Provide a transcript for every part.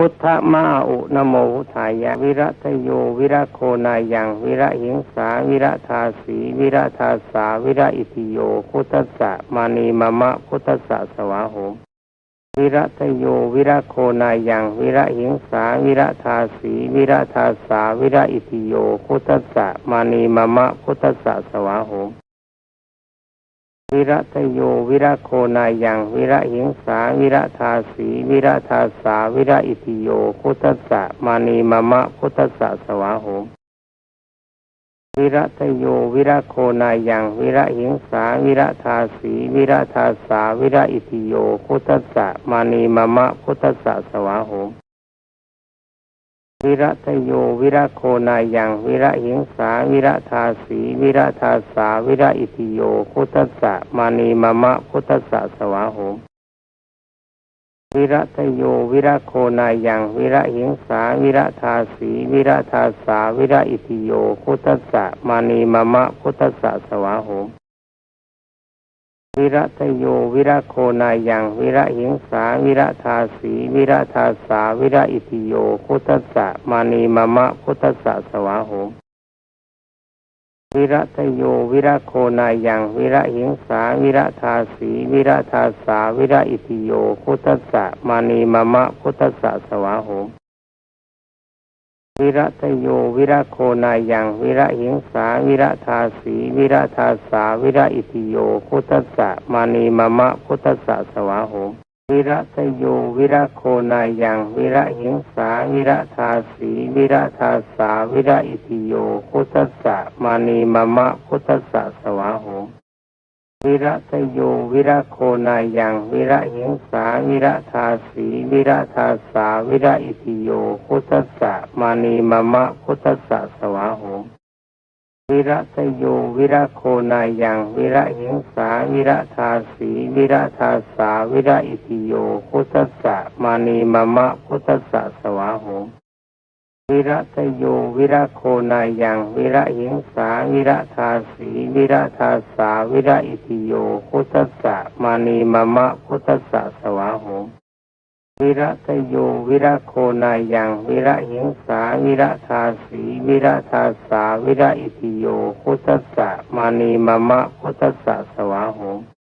พุทธมาอุนโมพุทธายะวิรัตโยวิระโคนายังวิระหิงสาวิระทาสีวิระทาสาวิระอิติโยพุทธสะมานีมะมะพุทธสะสวาโหมวิรัตโยวิระโคนายังวิระหิงสาวิระทาสีวิระทาสาวิระอิติโยพุทธสะมานีมะมะพุทธสะสวาโหม วิรัตโย วิระโคนายัง วิระหิงสา วิระทาสี วิระทาสา วิระอิติโย พุทธสะมานีมะมะ พุทธสะสวาโหมวิรัตโย วิระโคนายัง วิระหิงสา วิระทาสี วิระทาสา วิระอิติโย พุทธสะมานีมะมะ พุทธสะสวาโหม วิรัตโย วิระโคนายัง วิระหิงสา วิระทาสี วิระทาสา วิระอิติโยพุทธสะมานีมะมะพุทธสะสวาโหมวิรัตโย วิระโคนายัง วิระหิงสา วิระทาสี วิระทาสา วิระอิติโยพุทธสะมานีมะมะพุทธสะสวาโหม วิรัตโย วิระโคนายัง วิระหิงสา วิระทาสี วิระทาสา วิระอิติโย พุทธสสะมานีมะมะ พุทธสสะสวาโหมวิรัตโย วิระโคนายัง วิระหิงสา วิระทาสี วิระทาสา วิระอิติโย พุทธสสะมานีมะมะ พุทธสสะสวาโหม วิรัตโย วิระโคนายัง วิระหิงสา วิระทาสี วิระทาสา วิระอิติโย พุทธสสะมานีมะมะ พุทธสสะสวาโหมวิรัตโย วิระโคนายัง วิระหิงสา วิระทาสี วิระทาสา วิระอิติโย พุทธสสะมานีมะมะ พุทธสสะสวาโหม วิรัตโย วิระโคนายัง วิระหิงสา วิระทาสี วิระทาสา วิระอิติโย พุทธสะมานีมะมะ พุทธสะสวาโหมวิรัตโย วิระโคนายัง วิระหิงสา วิระทาสี วิระทาสา วิระอิติโย พุทธสะมานีมะมะ พุทธสะสวาโหม วิรัตโย วิระโคนายัง วิระหิงสา วิระทาสี วิระทาสา วิระอิติโยพุทธสสะมานีมะมะพุทธสสะสวาโหมวิรัตโย วิระโคนายัง วิระหิงสา วิระทาสี วิระทาสา วิระอิติโยพุทธสสะมานีมะมะพุทธสสะสวาโหม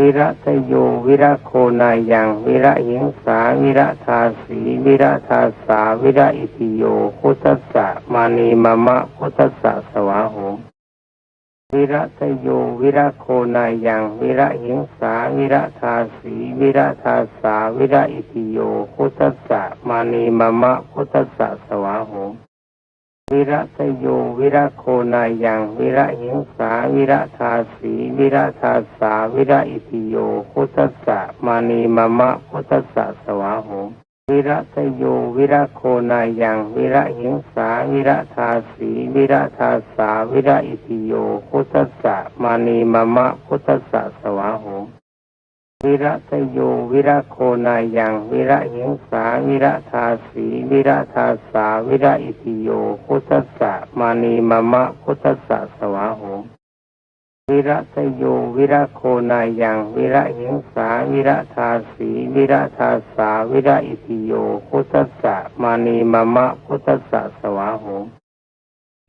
วิรัตโย วิระโคนายัง วิระหิงสา วิระทาสี วิระทาสา วิระอิติโยพุทธสสะมานีมะมะพุทธสสะสวาโหมวิรัตโย วิระโคนายัง วิระหิงสา วิระทาสี วิระทาสา วิระอิติโยพุทธสสะมานีมะมะพุทธสสะสวาโหม วิรัตโยวิระโคนายังวิระหิงสาวิระทาสีวิระทาสาวิระอิติโยพุทธสสะมานีมะมะพุทธสสะสวาโหมวิรัตโยวิระโคนายังวิระหิงสาวิระทาสีวิระทาสาวิระอิติโยพุทธสสะมานีมะมะพุทธสสะสวาโหม วิรัตโย วิระโคนายัง วิระหิงสา วิระทาสี วิระทาสา วิระอิติโยพุทธสสะมานีมะมะพุทธสสะสวาโหมวิรัตโย วิระโคนายัง วิระหิงสา วิระทาสี วิระทาสา วิระอิติโยพุทธสสะมานีมะมะพุทธสสะสวาโหม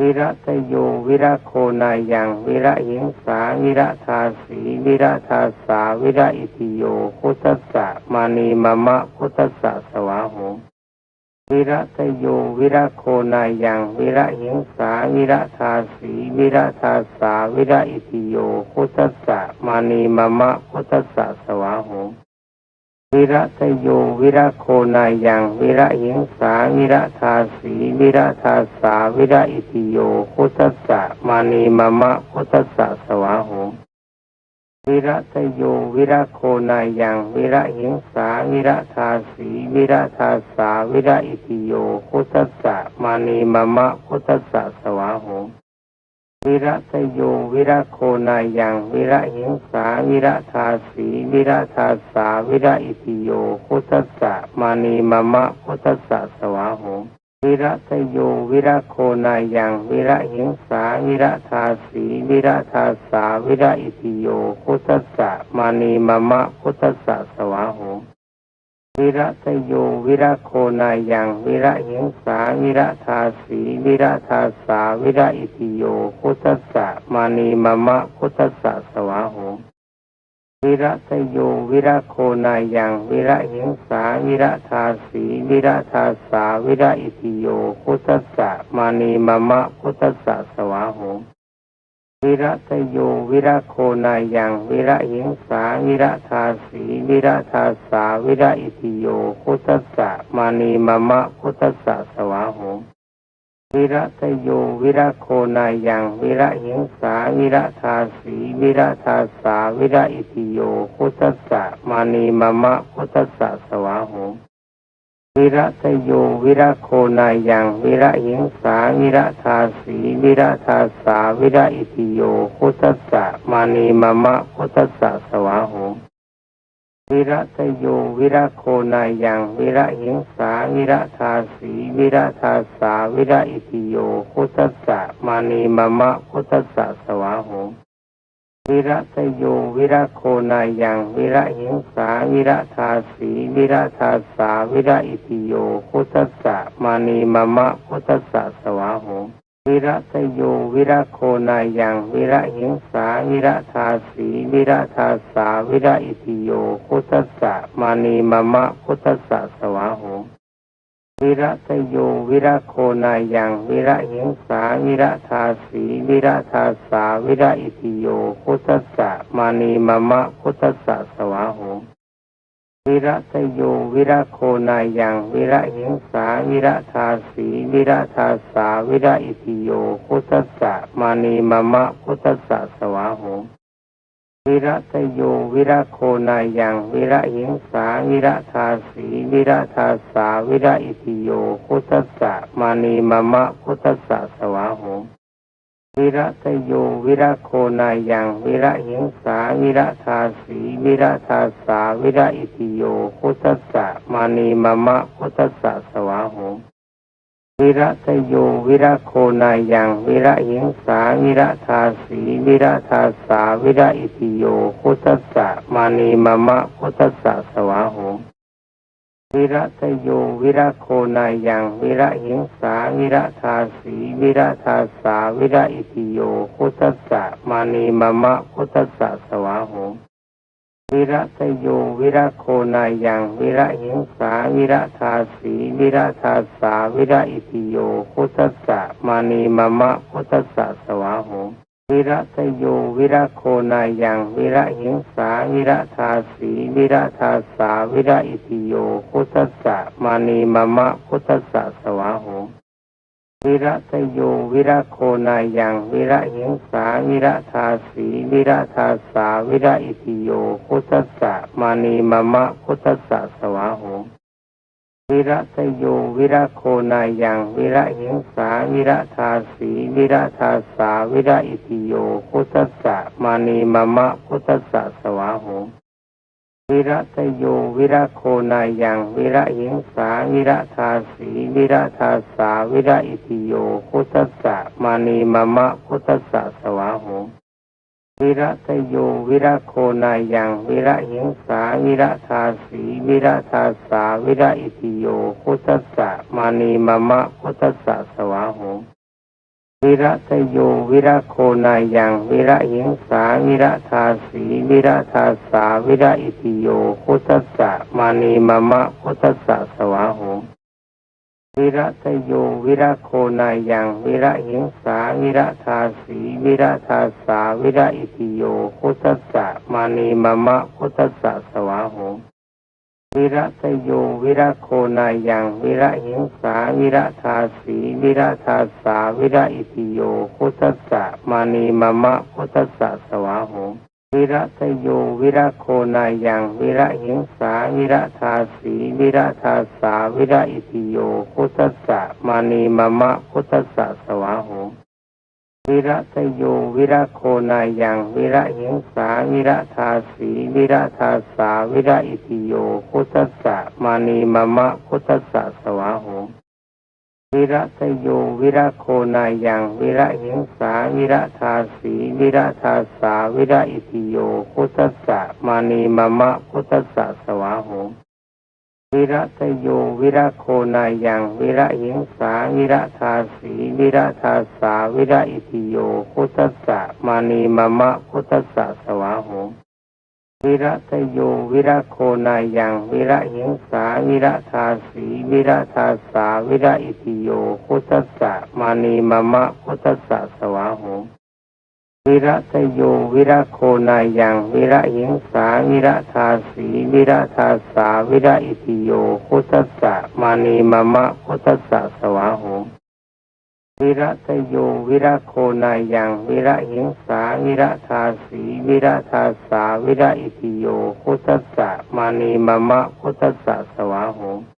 วิรัตโย วิระโคนายัง วิระหิงสา วิระทาสี วิระทาสา วิระอิติโย พุทธสสะมานีมะมะ พุทธสสะสวาโหมวิรัตโย วิระโคนายัง วิระหิงสา วิระทาสี วิระทาสา วิระอิติโย พุทธสสะมานีมะมะ พุทธสสะสวาโหม วิรัตโย วิระโคนายัง วิระหิงสา วิระทาสี วิระทาสา วิระอิติโยพุทธสสะมานีมะมะพุทธสสะสวาโหมวิรัตโย วิระโคนายัง วิระหิงสา วิระทาสี วิระทาสา วิระอิติโยพุทธสสะมานีมะมะพุทธสสะสวาโหม วิรัตโย วิระโคนายัง วิระหิงสา วิระทาสี วิระทาสา วิระอิติโยพุทธสสะมานีมะมะพุทธสสะสวาโหมวิรัตโย วิระโคนายัง วิระหิงสา วิระทาสี วิระทาสา วิระอิติโยพุทธสสะมานีมะมะพุทธสสะสวาโหม วิระตโย วิระโคนายัง วิระหิงสา วิระทาสี วิระทาสา วิระอิติโย พุทธัสสะมานีมะมะ พุทธัสสะสวาโหมวิระตโย วิระโคนายัง วิระหิงสา วิระทาสี วิระทาสา วิระอิติโย พุทธัสสะมานีมะมะ พุทธัสสะสวาโหม วิระตโย วิระโคนายัง วิระเหงสา วิระทาสี วิระทาสา วิระอิติโยพุทธัสสะมานีมะมะพุทธัสสะสวาโหมวิระตโย วิระโคนายัง วิระเหงสา วิระทาสี วิระทาสา วิระอิติโยพุทธัสสะมานีมะมะพุทธัสสะสวาโหม วิระตโย วิระโคนายัง วิระเหงสา วิระทาสี วิระทาสา วิระอิติโยพุทธัสสะมานีมะมะพุทธัสสะสวาโหมวิระตโย วิระโคนายัง วิระเหงสา วิระทาสี วิระทาสา วิระอิติโยพุทธัสสะมานีมะมะพุทธัสสะสวาโหม วิระตโยวิระโคนายัง วิระหิงสา วิระทาสี วิระทาสา วิระอิติโยพุทธัสสะมานีมะมะพุทธัสสะสวาโหมวิระตโยวิระโคนายัง วิระหิงสา วิระทาสี วิระทาสา วิระอิติโยพุทธัสสะมานีมะมะพุทธัสสะสวาโหม วิระตโย วิระโคนายัง วิระหิงสา วิระทาสี วิระทาสา วิระอิติโยพุทธัสสะมานีมะมะพุทธัสสะสวาโหมวิระตโย วิระโคนายัง วิระหิงสา วิระทาสี วิระทาสา วิระอิติโยพุทธัสสะมานีมะมะพุทธัสสะสวาโหม วิระตโย วิระโคนายัง วิระหิงสา วิระทาสี วิระทาสา วิระอิติโยพุทธัสสะมานีมะมะพุทธัสสะสวาโหมวิระตโย วิระโคนายัง วิระหิงสา วิระทาสี วิระทาสา วิระอิติโยพุทธัสสะมานีมะมะพุทธัสสะสวา วิระตโย วิระโคนายัง วิระเหิงสา วิระทาสี วิระทาสา วิระอิติโยพุทธัสสะมานีมะมะพุทธัสสะสวาโหมวิระตโย วิระโคนายัง วิระเหิงสา วิระทาสี วิระทาสา วิระอิติโยพุทธัสสะมานีมะมะพุทธัสสะสวาโหม วิระตโยวิระโคนายัง วิระหิงสา วิระทาสี วิระทาสา วิระอิติโยพุทธัสสะมานีมะมะพุทธัสสะสวาโหมวิระตโยวิระโคนายัง วิระหิงสา วิระทาสี วิระทาสา วิระอิติโยพุทธัสสะมานีมะมะพุทธัสสะสวาโหม วิระตโย วิระโคนายัง วิระหิงสา วิระทาสี วิระทาสา วิระอิติโยพุทธัสสะมานีมะมะพุทธัสสะสวาโหมวิระตโย วิระโคนายัง วิระหิงสา วิระทาสี วิระทาสา วิระอิติโยพุทธัสสะมานีมะมะพุทธัสสะสวาโหม วิระตโย วิระโคนายัง วิระหิงสา วิระทาสี วิระทาสา วิระอิติโยพุทธัสสะมานีมะมะพุทธัสสะสวาโหมวิระตโย วิระโคนายัง วิระหิงสา วิระทาสี วิระทาสา วิระอิติโยพุทธัสสะมานีมะมะพุทธัสสะสวาโหม วิระตโย วิระโคนายัง วิระหิงสา วิระทาสี วิระทาสา วิระอิติโยพุทธัสสะมานีมะมะพุทธัสสะสวาโหมวิระตโย วิระโคนายัง วิระหิงสา วิระทาสี วิระทาสา วิระอิติโยพุทธัสสะมานีมะมะพุทธัสสะสวาโหม วิระตโย วิระโคนายัง วิระหิงสา วิระทาสี วิระทาสา วิระอิติโยพุทธัสสะมานีมะมะพุทธัสสะสวาโหมวิระตโย วิระโคนายัง วิระหิงสา วิระทาสี วิระทาสา วิระอิติโยพุทธัสสะมานีมะมะพุทธัสสะสวาโหม วิระตโย วิระโคนายัง วิระหิงสา วิระทาสี วิระทาสา วิระอิติโย พุทธัสสะมานีมะมะ พุทธัสสะสวาโหมวิระตโย วิระโคนายัง วิระหิงสา วิระทาสี วิระทาสา วิระอิติโย พุทธัสสะมานีมะมะ พุทธัสสะสวาโหม วิรัตโยวิระโคนายังวิระหิงสาวิระทาสีวิระทาสาวิระอิติโยพุทธัสสะมานีมะมะพุทธัสสะสวาโหมวิระตโย วิระโคนายัง วิระหิงสา วิระทาสี วิระทาสา วิระอิติโยพุทธัสสะมานีมะมะพุทธัสสะสวาโหม วิระตโย วิระโคนายัง วิระเหงสา วิระทาสี วิระทาสา วิระอิติโยพุทธัสสะมานีมะมะพุทธัสสะสวาโหมวิระตโย วิระโคนายัง วิระเหงสา วิระทาสี วิระทาสา วิระอิติโยพุทธัสสะมานีมะมะพุทธัสสะสวาโหม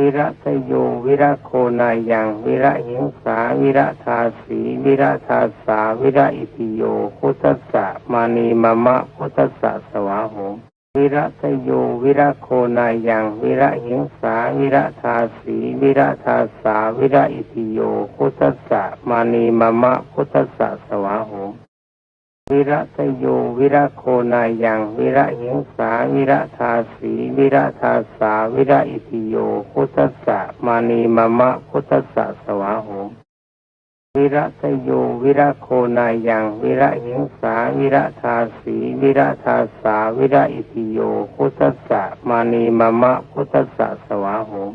วิระตโย วิระโคนายัง วิระหิงสา วิระทาสี วิระทาสา วิระอิติโยพุทธัสสะมานีมะมะพุทธัสสะสวาโหมวิระตโย วิระโคนายัง วิระหิงสา วิระทาสี วิระทาสา วิระอิติโยพุทธัสสะมานีมะมะพุทธัสสะสวาโหม วิระตโย วิระโคนายัง วิระหิงสา วิระทาสี วิระทาสา วิระอิติโยพุทธัสสะมานีมะมะพุทธัสสะสวาโหมวิระตโย วิระโคนายัง วิระหิงสา วิระทาสี วิระทาสา วิระอิติโยพุทธัสสะมานีมะมะพุทธัสสะสวาโหม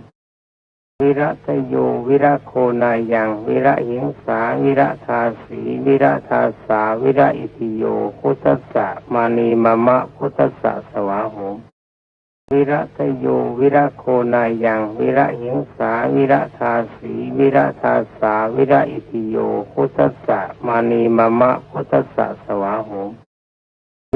วิระตโย วิระโคนายัง วิระหิงสา วิระทาสี วิระทาสา วิระอิติโยพุทธสะมานีมะมะพุทธสะสวาโหมวิระตโย วิระโคนายัง วิระหิงสา วิระทาสี วิระทาสา วิระอิติโยพุทธสะมานีมะมะพุทธสะสวาโหม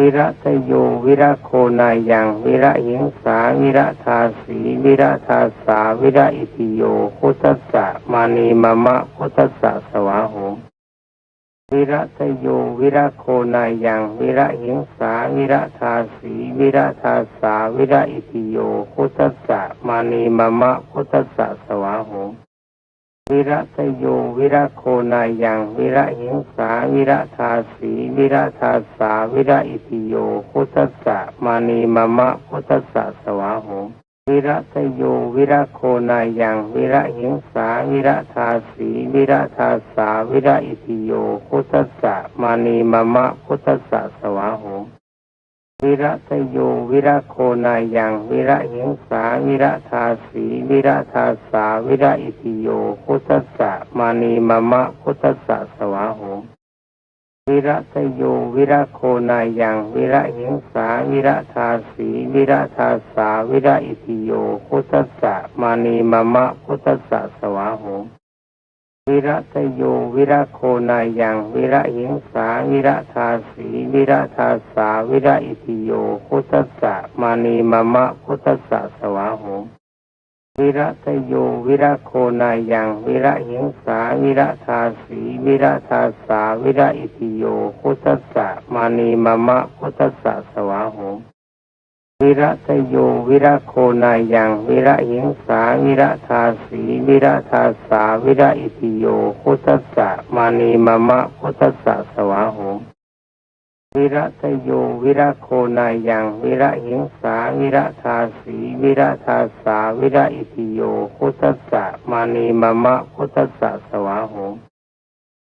วิระตโย วิระโคนายัง วิระหิงสา วิระทาสี วิระทาสา วิระอิติโยพุทธัสสะมานีมะมะพุทธัสสะสวาโหมวิระตโย วิระโคนายัง วิระหิงสา วิระทาสี วิระทาสา วิระอิติโยพุทธัสสะมานีมะมะพุทธัสสะสวาโหม วิระตโยวิระโคนายัง วิระหิงสา วิระทาสี วิระทาสา วิระอิติโยพุทธสะมานีมะมะพุทธสะสวาโหมวิระตโยวิระโคนายัง วิระหิงสา วิระทาสี วิระทาสา วิระอิติโยพุทธสะมานีมะมะพุทธสะสวาโหม วิระตโย วิระโคนายัง วิระหิงสา วิระทาสี วิระทาสา วิระอิติโยพุทธัสสะมานีมะมะพุทธัสสะสวาโหมวิระตโย วิระโคนายัง วิระหิงสา วิระทาสี วิระทาสา วิระอิติโยพุทธัสสะมานีมะมะพุทธัสสะสวาโหม วิระตโย วิระโคนายัง วิระหิงสา วิระทาสี วิระทาสา วิระอิติโย พุทธัสสะมานีมะมะ พุทธัสสะสวาโหมวิระตโย วิระโคนายัง วิระหิงสา วิระทาสี วิระทาสา วิระอิติโย พุทธัสสะมานีมะมะ พุทธัสสะสวาโหม วิระตโย วิระโคนายัง วิระหิงสา วิระทาสี วิระทาสา วิระอิติโยพุทธัสสะมานีมะมะพุทธัสสะสวาโหมวิระตโย วิระโคนายัง วิระหิงสา วิระทาสี วิระทาสา วิระอิติโยพุทธัสสะมานีมะมะพุทธัสสะสวาโหม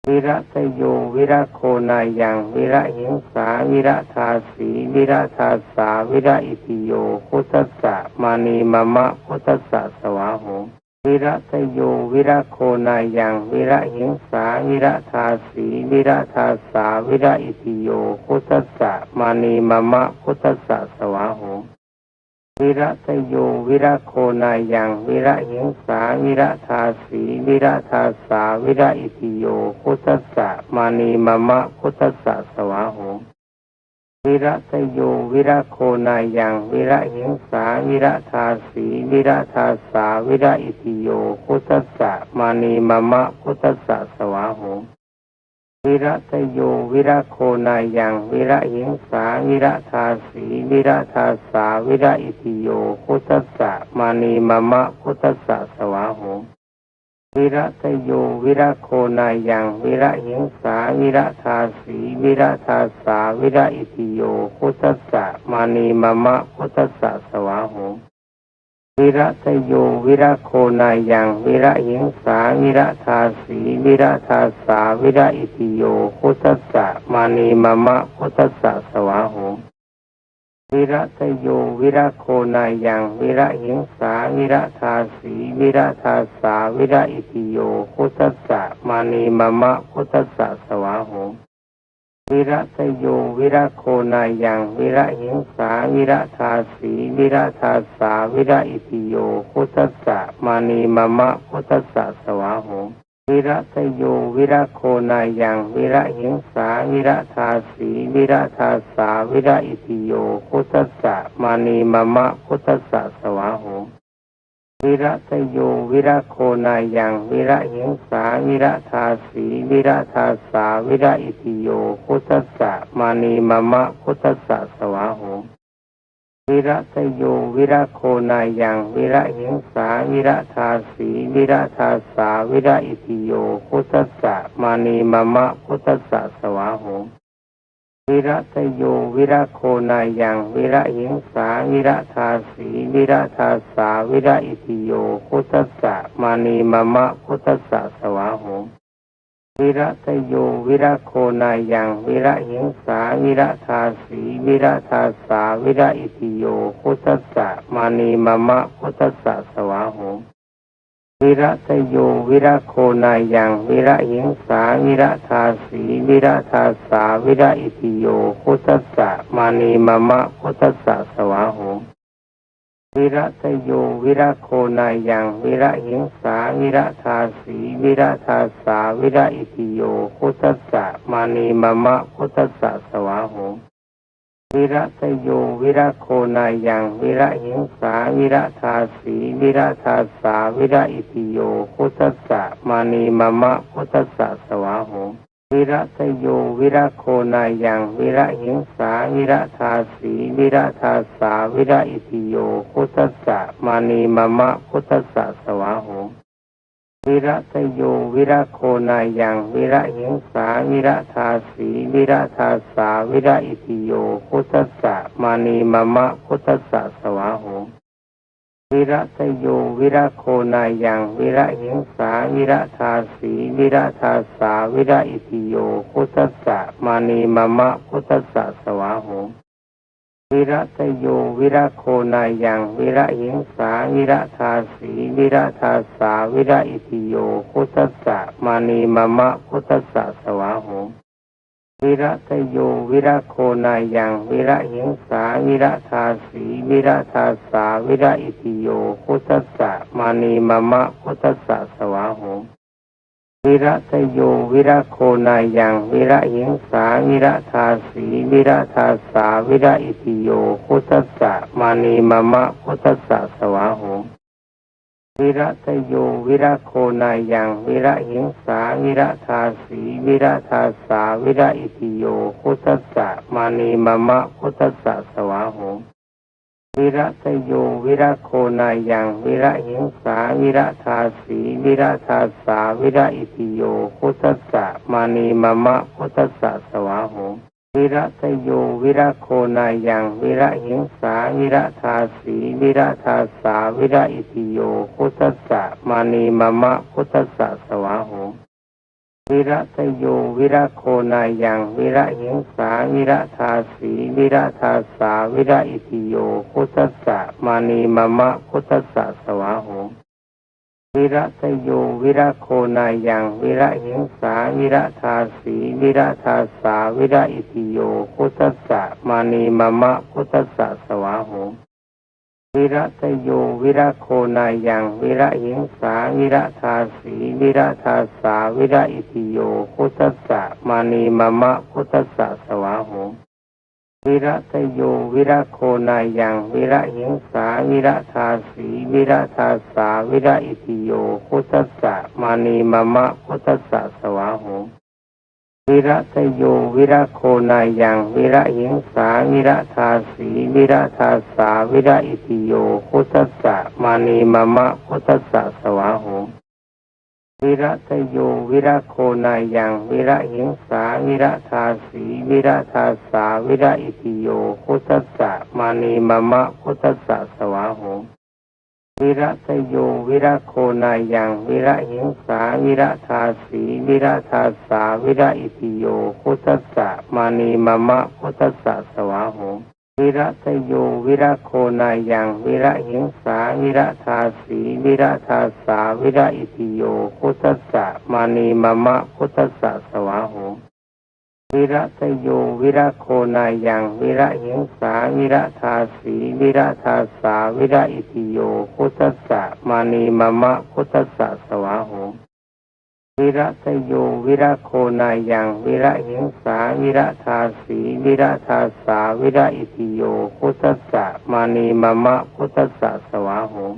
วิระตโย วิระโคนายัง วิระหิงสา วิระทาสี วิระทาสา วิระอิติโยพุทธัสสะมานีมะมะพุทธัสสะสวาโหมวิระตโย วิระโคนายัง วิระหิงสา วิระทาสี วิระทาสา วิระอิติโยพุทธัสสะมานีมะมะพุทธัสสะสวาโหม วิระตโย วิระโคนายัง วิระหิงสา วิระทาสี วิระทาสา วิระอิติโย พุทธัสสะมานีมะมะ พุทธัสสะสวาโหมวิระตโย วิระโคนายัง วิระหิงสา วิระทาสี วิระทาสา วิระอิติโย พุทธัสสะมานีมะมะ พุทธัสสะสวาโหม วิระตโย วิระโคนายัง วิระหิงสา วิระทาสี วิระทาสา วิระอิติโยพุทธัสสะมานีมะมะพุทธัสสะสวาโหมวิระตโย วิระโคนายัง วิระหิงสา วิระทาสี วิระทาสา วิระอิติโยพุทธัสสะมานีมะมะพุทธัสสะสวาโหม วิระทโยวิระโคนายังวิระเหงสาวิระทาสีวิระทาสาวิระอิติโยพุทธัสสะมานีมะมะพุทธัสสะสวาโหมวิระทโยวิระโคนายังวิระเหงสาวิระทาสีวิระทาสาวิระอิติโยพุทธัสสะมานีมะมะพุทธัสสะสวาโหม วิระทโย วิระโคนายัง วิระหิงสา วิระทาสี วิระทาสา วิระอิติโยพุทธัสสะมานีมะมะพุทธัสสะสวาโหมวิระทโย วิระโคนายัง วิระหิงสา วิระทาสี วิระทาสา วิระอิติโยพุทธัสสะมานีมะมะพุทธัสสะสวาโห วิระทโย วิระโคนายัง วิระหิงสา วิระทาสี วิระทาสา วิระอิติโย พุทธัสสะมานีมะมะ พุทธัสสะสวาโหมวิระทโย วิระโคนายัง วิระหิงสา วิระทาสี วิระทาสา วิระอิติโย พุทธัสสะมานีมะมะ พุทธัสสะสวาโหม วิระทโย วิระโคนายัง วิระหิงสา วิระทาสี วิระทาสา วิระอิติโยพุทธัสสะมานีมะมะพุทธัสสะสวาโหมวิระทโย วิระโคนายัง วิระหิงสา วิระทาสี วิระทาสา วิระอิติโยพุทธัสสะมานีมะมะพุทธัสสะสวา วิระทโย วิระโคนายัง วิระหิงสา วิระทาสี วิระทาสา วิระอิติโยพุทธัสสะมานีมะมะพุทธัสสะสวาโหมวิระทโย วิระโคนายัง วิระหิงสา วิระทาสี วิระทาสา วิระอิติโยพุทธัสสะมานีมะมะพุทธัสสะสวาโหม วิระทโยวิระโคนายัง วิระหิงสา วิระทาสี วิระทาสา วิระอิติโยพุทธัสสะมานีมะมะพุทธัสสะสวาโหมวิระทโยวิระโคนายัง วิระหิงสา วิระทาสี วิระทาสา วิระอิติโยพุทธัสสะมานีมะมะพุทธัสสะสวาโหม วิระทโย วิระโคนายัง วิระหิงสา วิระทาสี วิระทาสา วิระอิติโยพุทธัสสะมานีมะมะพุทธัสสะสวาโหมวิระทโย วิระโคนายัง วิระหิงสา วิระทาสี วิระทาสา วิระอิติโยพุทธัสสะมานีมะมะพุทธัสสะสวาโหม วิระทโยวิระโคนายัง วิระหิงสา วิระทาสี วิระทาสา วิระอิติโยพุทธัสสะมานีมะมะพุทธัสสะสวาโหมวิระทโยวิระโคนายัง วิระหิงสา วิระทาสี วิระทาสา วิระอิติโยพุทธัสสะมานีมะมะพุทธัสสะสวาโหม วิระทโย วิระโคนายัง วิระหิงสา วิระทาสี วิระทาสา วิระอิติโยพุทธัสสะมานีมะมะพุทธัสสะสวาโหมวิระทโย วิระโคนายัง วิระหิงสา วิระทาสี วิระทาสา วิระอิติโยพุทธัสสะมานีมะมะพุทธัสสะสวาโหม วิระทโย วิระโคนายัง วิระหิงสา วิระทาสี วิระทาสา วิระอิติโยพุทธัสสะมานีมะมะพุทธัสสะสวาโหมวิระทโย วิระโคนายัง วิระหิงสา วิระทาสี วิระทาสา วิระอิติโยพุทธัสสะมานีมะมะพุทธัสสะสวาโหม วิระทโย วิระโคนายัง วิระหิงสา วิระทาสี วิระทาสา วิระอิติโย พุทธัสสะมานีมะมะ พุทธัสสะสวาโหมวิระทโย วิระโคนายัง วิระหิงสา วิระทาสี วิระทาสา วิระอิติโย พุทธัสสะมานีมะมะ พุทธัสสะสวาโหม วิระทโย วิระโคนายัง วิระหิงสา วิระทาสี วิระทาสา วิระอิติโยพุทธัสสะมานีมะมะพุทธัสสะสวาโหมวิระทโย วิระโคนายัง วิระหิงสา วิระทาสี วิระทาสา วิระอิติโยพุทธัสสะมานีมะมะพุทธัสสะสวาโหม วิระทโยวิระโคนายังวิระเหงสาวิระทาสีวิระทาสาวิระอิติโยพุทธัสสะมานีมะมะพุทธัสสะสวาโหมวิระทโยวิระโคนายังวิระเหงสาวิระทาสีวิระทาสาวิระอิติโยพุทธัสสะมานีมะมะพุทธัสสะสวาโหม วิระทะโย วิระโคนายัง วิระหิงสา วิระทาสี วิระทาสา วิระอิติโยพุทธัสสะมานีมะมะพุทธัสสะสวาโหมวิระทะโย วิระโคนายัง วิระหิงสา วิระทาสี วิระทาสา วิระอิติโยพุทธัสสะมานีมะมะพุทธัสสะสวาโหม วิระทะโย วิระโคนายัง วิระหิงสา วิระทาสี วิระทาสา วิระอิติโย พุทธัสสะมานีมะมะ พุทธัสสะสวาโหมวิระทะโย วิระโคนายัง วิระหิงสา วิระทาสี วิระทาสา วิระอิติโย พุทธัสสะมานีมะมะ พุทธัสสะสวาโหม